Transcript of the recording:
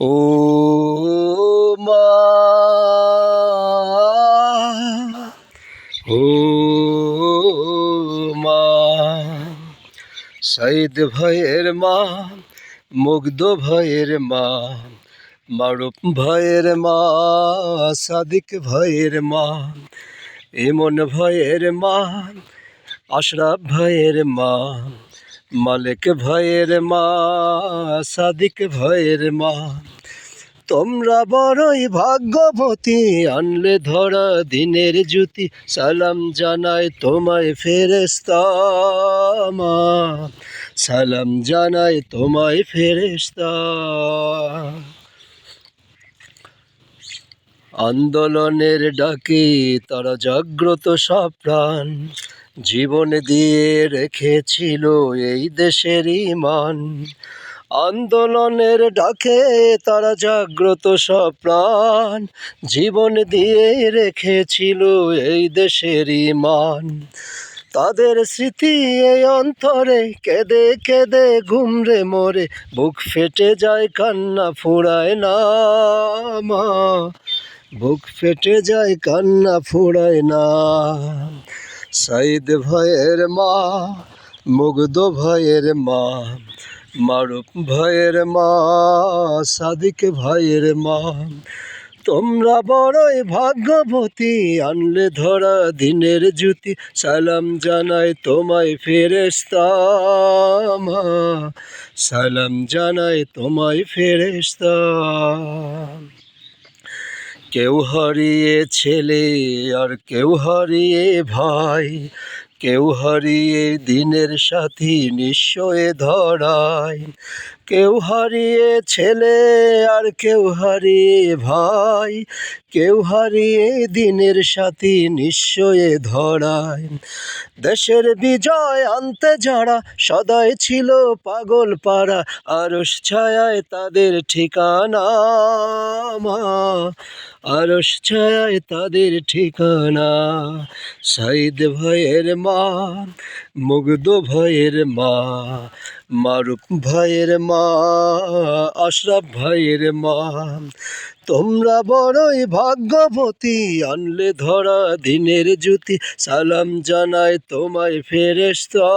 ও মা। ও মা। সাইদ ভাইয়ের মা, মুগ্ধ ভাইয়ের মা মারুপ ভাইয়ের মা, সাদিক ভাইয়ের মা, ইমন ভাইয়ের মা, আশরাফ ভাইয়ের মা মালিক ভয়ের মা, সাদিক ভয়ের মা, তোমরা বড়ই ভাগ্যবতী, আনলে ধরা দিনের জ্যোতি, সালাম জানাই তোমায় ফেরেস্তা সালাম জানাই তোমায় ফেরেস্তা আন্দোলনের ডাকে তারা জাগ্রত সব প্রাণ জীবন দিয়ে রেখেছিল এই দেশের ইমান আন্দোলনের ডাকে তারা জাগ্রত সব প্রাণ। জীবন দিয়ে রেখেছিল এই দেশের ইমান তাদের স্মৃতি এই অন্তরে, কেঁদে কেঁদে ঘুমরে মরে। বুক ফেটে যায়, কান্না ফুরায় না মা। বুক ফেটে যায়, কান্না ফুরায় না সাইদ ভাইয়ের মা, মুগ্ধ ভাইয়ের মা, মারুফ ভাইয়ের মা, সাদিক ভাইয়ের মা। তোমরা বড়ই ভাগ্যবতী, আনলে ধরা দিনের জ্যোতি, সালাম জানাই তোমায় ফেরেস্তা সালাম জানাই তোমায় ফেরেস্তা কেউ হারিয়ে ছেলে আর কেউ হারিয়ে ভাই। কেউ হারিয়ে দিনের সাথী নিশ্চয়ে ধরায়। কেউ হারিয়ে ছেলে আর কেউ হারিয়ে ভাই। কেউ হারিয়ে দিনের সাথী নিশ্চয়ে ধরায়। দেশের বিজয় আনতে যারা সদাই ছিল পাগল পাড়া, আরস ছায়ায় তাদের ঠিকানা মা। আরস ছায়ায় তাদের ঠিকানা। সাইদ ভাইয়ের মা মুগ্ধ ভাইয়ের মা মারুফ ভাইয়ের মা, আশরাফ ভাইয়ের মা। তোমরা বড়ই ভাগ্যবতী, আনলে ধরা দিনের জ্যোতি। সালাম জানায় তোমায় ফেরেস্তা